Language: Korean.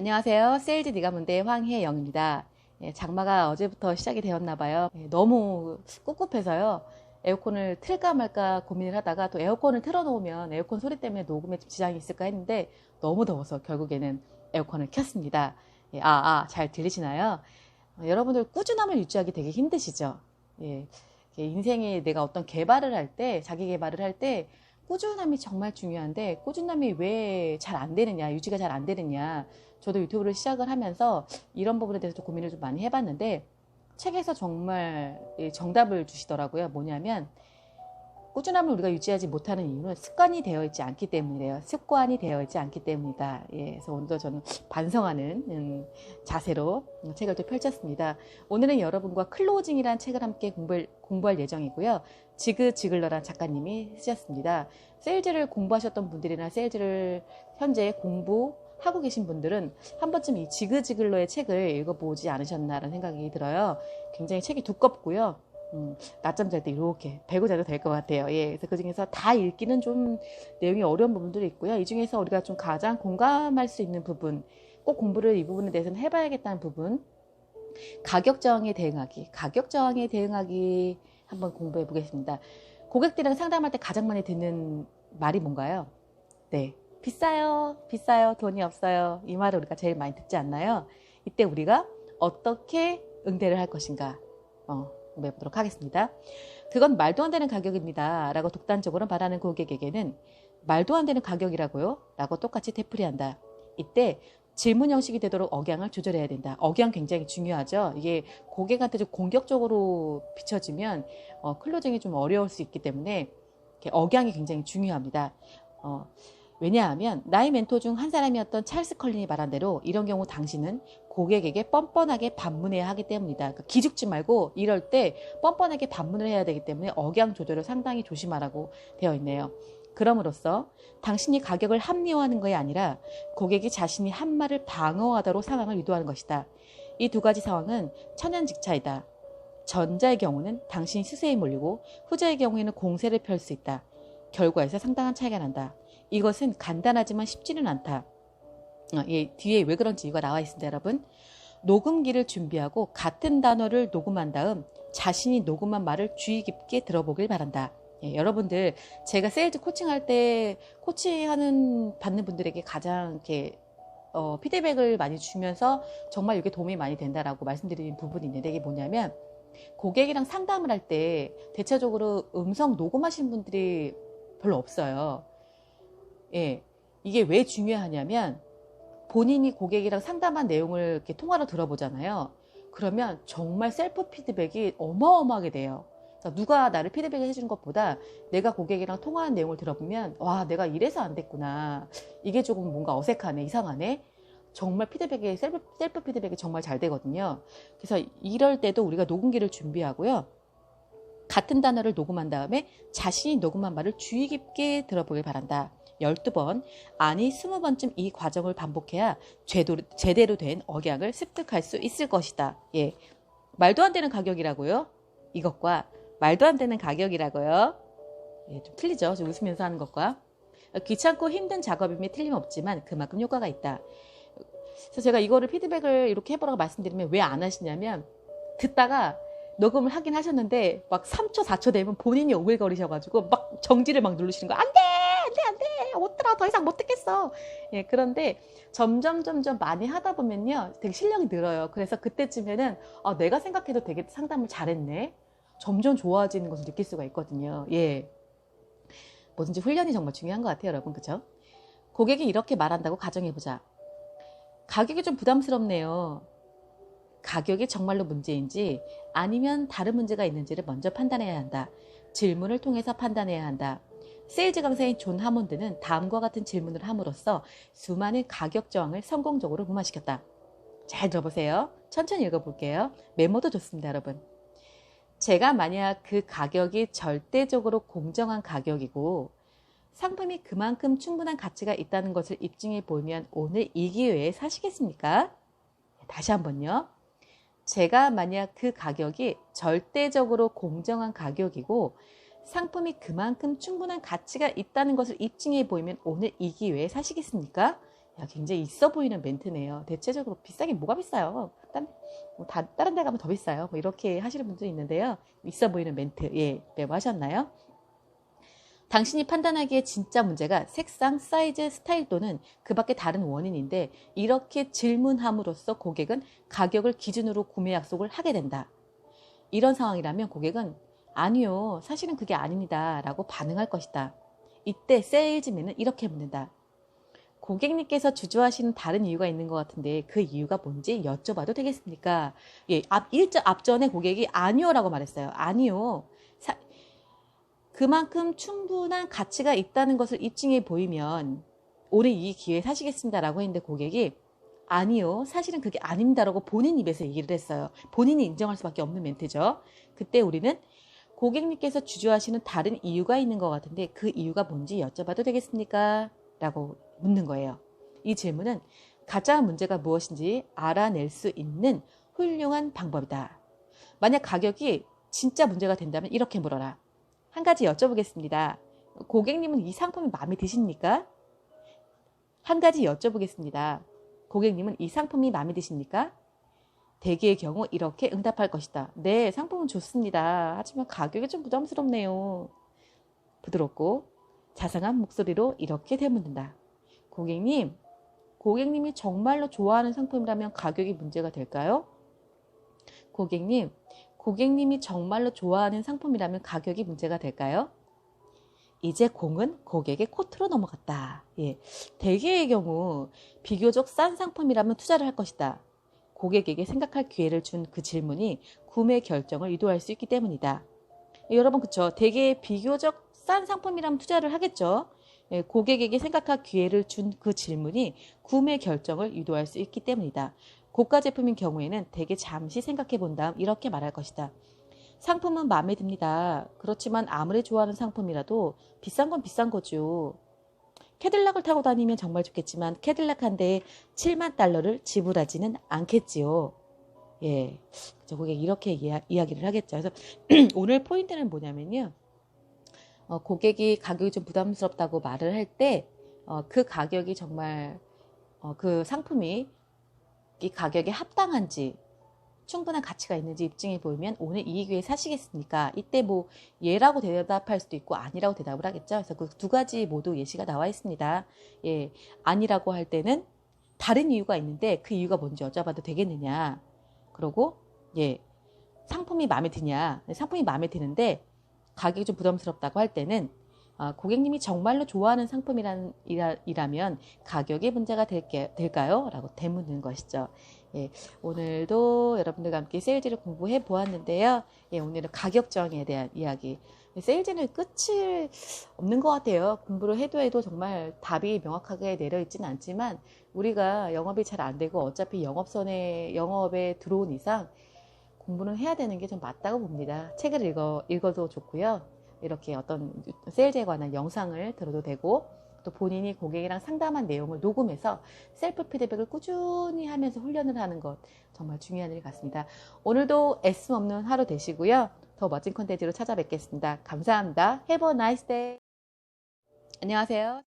안녕하세요. 세일즈 니가문대 황혜영입니다. 예, 장마가 어제부터 시작이 되었나 봐요. 예, 너무 꿉꿉해서요. 에어컨을 틀까 말까 고민을 하다가 또 에어컨을 틀어놓으면 에어컨 소리 때문에 녹음에 좀 지장이 있을까 했는데 너무 더워서 결국에는 에어컨을 켰습니다. 예, 아, 아, 잘 들리시나요? 어, 여러분들 꾸준함을 유지하기 되게 힘드시죠? 예, 인생에 내가 어떤 개발을 할 때, 자기 개발을 할 때, 꾸준함이 정말 중요한데, 꾸준함이 왜 잘 안 되느냐, 유지가 잘 안 되느냐, 저도 유튜브를 시작을 하면서 이런 부분에 대해서 고민을 좀 많이 해봤는데 책에서 정말 정답을 주시더라고요. 뭐냐면 꾸준함을 우리가 유지하지 못하는 이유는 습관이 되어 있지 않기 때문이래요. 습관이 되어 있지 않기 때문이다. 예, 그래서 오늘도 저는 반성하는 음, 자세로 책을 또 펼쳤습니다. 오늘은 여러분과 클로징이라는 책을 함께 공부할, 공부할 예정이고요. 지그 지글러란 작가님이 쓰셨습니다. 세일즈를 공부하셨던 분들이나 세일즈를 현재 공부 하고 계신 분들은 한 번쯤 이 지그지글러의 책을 읽어보지 않으셨나라는 생각이 들어요. 굉장히 책이 두껍고요. 음, 낮잠 잘 때 이렇게 배고 자도 될 것 같아요. 예, 그래서 그 중에서 다 읽기는 좀 내용이 어려운 부분들이 있고요. 이 중에서 우리가 좀 가장 공감할 수 있는 부분, 꼭 공부를 이 부분에 대해서는 해봐야겠다는 부분, 가격 저항에 대응하기, 가격 저항에 대응하기 한번 공부해 보겠습니다. 고객들이랑 상담할 때 가장 많이 듣는 말이 뭔가요? 네, 비싸요, 비싸요, 돈이 없어요. 이 말을 우리가 제일 많이 듣지 않나요? 이때 우리가 어떻게 응대를 할 것인가, 어, 공부해보도록 하겠습니다. 그건 말도 안 되는 가격입니다. 라고 독단적으로 말하는 고객에게는 말도 안 되는 가격이라고요? 라고 똑같이 되풀이한다. 이때 질문 형식이 되도록 억양을 조절해야 된다. 억양 굉장히 중요하죠. 이게 고객한테 좀 공격적으로 비춰지면 어, 클로징이 좀 어려울 수 있기 때문에 억양이 굉장히 중요합니다. 어, 왜냐하면 나의 멘토 중 한 사람이었던 찰스 컬린이 말한 대로 이런 경우 당신은 고객에게 뻔뻔하게 반문해야 하기 때문이다. 그러니까 기죽지 말고 이럴 때 뻔뻔하게 반문을 해야 되기 때문에 억양 조절을 상당히 조심하라고 되어 있네요. 그럼으로써 당신이 가격을 합리화하는 것이 아니라 고객이 자신이 한 말을 방어하도록 상황을 유도하는 것이다. 이 두 가지 상황은 천연직차이다. 전자의 경우는 당신이 수세에 몰리고 후자의 경우에는 공세를 펼 수 있다. 결과에서 상당한 차이가 난다. 이것은 간단하지만 쉽지는 않다. 어, 예, 뒤에 왜 그런지 이유가 나와 있습니다, 여러분. 녹음기를 준비하고 같은 단어를 녹음한 다음 자신이 녹음한 말을 주의 깊게 들어보길 바란다. 예, 여러분들 제가 세일즈 코칭할 때 코칭하는 받는 분들에게 가장 이렇게 어, 피드백을 많이 주면서 정말 이게 도움이 많이 된다라고 말씀드리는 부분이 있는데 이게 뭐냐면 고객이랑 상담을 할 때 대체적으로 음성 녹음하시는 분들이 별로 없어요. 예, 이게 왜 중요하냐면 본인이 고객이랑 상담한 내용을 이렇게 통화로 들어보잖아요. 그러면 정말 셀프 피드백이 어마어마하게 돼요. 누가 나를 피드백을 해주는 것보다 내가 고객이랑 통화한 내용을 들어보면 와 내가 이래서 안 됐구나. 이게 조금 뭔가 어색하네 이상하네. 정말 피드백이 셀프, 셀프 피드백이 정말 잘 되거든요. 그래서 이럴 때도 우리가 녹음기를 준비하고요. 같은 단어를 녹음한 다음에 자신이 녹음한 말을 주의 깊게 들어보길 바란다 12번, 아니 20번쯤 이 과정을 반복해야 제대로, 제대로 된 억양을 습득할 수 있을 것이다. 예. 말도 안 되는 가격이라고요? 이것과 말도 안 되는 가격이라고요? 예, 좀 틀리죠? 좀 웃으면서 하는 것과. 귀찮고 힘든 작업임에 틀림없지만 그만큼 효과가 있다. 그래서 제가 이거를 피드백을 이렇게 해보라고 말씀드리면 왜 안 하시냐면 듣다가 녹음을 하긴 하셨는데 막 3초, 4초 되면 본인이 오글거리셔가지고 막 정지를 막 누르시는 거. 안 돼! 들어! 더 이상 못 듣겠어! 예, 그런데 점점, 점점 많이 하다 보면요. 되게 실력이 늘어요. 그래서 그때쯤에는 아, 내가 생각해도 되게 상담을 잘했네. 점점 좋아지는 것을 느낄 수가 있거든요. 예. 뭐든지 훈련이 정말 중요한 것 같아요, 여러분. 그죠? 고객이 이렇게 말한다고 가정해보자. 가격이 좀 부담스럽네요. 가격이 정말로 문제인지 아니면 다른 문제가 있는지를 먼저 판단해야 한다. 질문을 통해서 판단해야 한다. 세일즈 강사인 존 하몬드는 다음과 같은 질문을 함으로써 수많은 가격 저항을 성공적으로 무마시켰다. 잘 들어보세요. 천천히 읽어볼게요. 메모도 좋습니다, 여러분. 제가 만약 그 가격이 절대적으로 공정한 가격이고 상품이 그만큼 충분한 가치가 있다는 것을 입증해 보이면 오늘 이 기회에 사시겠습니까? 다시 한번요. 제가 만약 그 가격이 절대적으로 공정한 가격이고 상품이 그만큼 충분한 가치가 있다는 것을 입증해 보이면 오늘 이 기회에 사시겠습니까? 야, 굉장히 있어 보이는 멘트네요. 대체적으로 비싸긴 뭐가 비싸요? 딴, 뭐 다, 다른 데 가면 더 비싸요. 뭐 이렇게 하시는 분들이 있는데요. 있어 보이는 멘트, 예, 메모하셨나요? 당신이 판단하기에 진짜 문제가 색상, 사이즈, 스타일 또는 그 밖에 다른 원인인데 이렇게 질문함으로써 고객은 가격을 기준으로 구매 약속을 하게 된다. 이런 상황이라면 고객은 아니요, 사실은 그게 아닙니다. 라고 반응할 것이다. 이때 세일즈맨은 이렇게 묻는다. 고객님께서 주저하시는 다른 이유가 있는 것 같은데 그 이유가 뭔지 여쭤봐도 되겠습니까? 예, 앞, 일절 앞전에 고객이 아니요라고 말했어요. 아니요. 사, 그만큼 충분한 가치가 있다는 것을 입증해 보이면 올해 이 기회에 사시겠습니다라고 했는데 고객이 아니요. 사실은 그게 아닙니다라고 본인 입에서 얘기를 했어요. 본인이 인정할 수밖에 없는 멘트죠. 그때 우리는 고객님께서 주저하시는 다른 이유가 있는 것 같은데 그 이유가 뭔지 여쭤봐도 되겠습니까? 라고 묻는 거예요. 이 질문은 가짜 문제가 무엇인지 알아낼 수 있는 훌륭한 방법이다. 만약 가격이 진짜 문제가 된다면 이렇게 물어라. 한 가지 여쭤보겠습니다. 고객님은 이 상품이 마음에 드십니까? 한 가지 여쭤보겠습니다. 고객님은 이 상품이 마음에 드십니까? 대개의 경우 이렇게 응답할 것이다. 네, 상품은 좋습니다. 하지만 가격이 좀 부담스럽네요. 부드럽고 자상한 목소리로 이렇게 되묻는다. 고객님, 고객님이 정말로 좋아하는 상품이라면 가격이 문제가 될까요? 고객님, 고객님이 정말로 좋아하는 상품이라면 가격이 문제가 될까요? 이제 공은 고객의 코트로 넘어갔다. 예. 대개의 경우 비교적 싼 상품이라면 투자를 할 것이다. 고객에게 생각할 기회를 준 그 질문이 구매 결정을 유도할 수 있기 때문이다. 예, 여러분 그쵸? 대개 비교적 싼 상품이라면 투자를 하겠죠. 예, 고객에게 생각할 기회를 준 그 질문이 구매 결정을 유도할 수 있기 때문이다. 고가 제품인 경우에는 대개 잠시 생각해 본 다음 이렇게 말할 것이다. 상품은 마음에 듭니다. 그렇지만 아무리 좋아하는 상품이라도 비싼 건 비싼 거죠. 캐딜락을 타고 다니면 정말 좋겠지만 캐딜락 한 대에 7만 달러를 지불하지는 않겠지요. 예. 저 고객 이렇게 이야, 이야 기를 하겠죠. 그래서 오늘 포인트는 뭐냐면요. 어, 고객이 가격이 좀 부담스럽다고 말을 할 때, 어, 그 가격이 정말, 어, 그 상품이 이 가격에 합당한지, 충분한 가치가 있는지 입증해 보이면 오늘 이 기회에 사시겠습니까? 이때 뭐 예라고 대답할 수도 있고 아니라고 대답을 하겠죠. 그래서 그 두 가지 모두 예시가 나와 있습니다. 예, 아니라고 할 때는 다른 이유가 있는데 그 이유가 뭔지 여쭤봐도 되겠느냐. 그러고 예, 상품이 마음에 드냐. 상품이 마음에 드는데 가격이 좀 부담스럽다고 할 때는 아, 고객님이 정말로 좋아하는 상품이라면 가격이 문제가 될게, 될까요? 라고 되묻는 것이죠. 예, 오늘도 여러분들과 함께 세일즈를 공부해 보았는데요. 예, 오늘은 가격 정에 대한 이야기. 세일즈는 끝이 없는 것 같아요. 공부를 해도 해도 정말 답이 명확하게 내려있지는 않지만 우리가 영업이 잘 안 되고 어차피 영업선에 영업에 들어온 이상 공부는 해야 되는 게 좀 맞다고 봅니다. 책을 읽어 읽어도 좋고요. 이렇게 어떤 세일즈에 관한 영상을 들어도 되고 또 본인이 고객이랑 상담한 내용을 녹음해서 셀프 피드백을 꾸준히 하면서 훈련을 하는 것 정말 중요한 일 같습니다. 오늘도 애씀 없는 하루 되시고요. 더 멋진 컨텐츠로 찾아뵙겠습니다. 감사합니다. Have a nice day. 안녕하세요.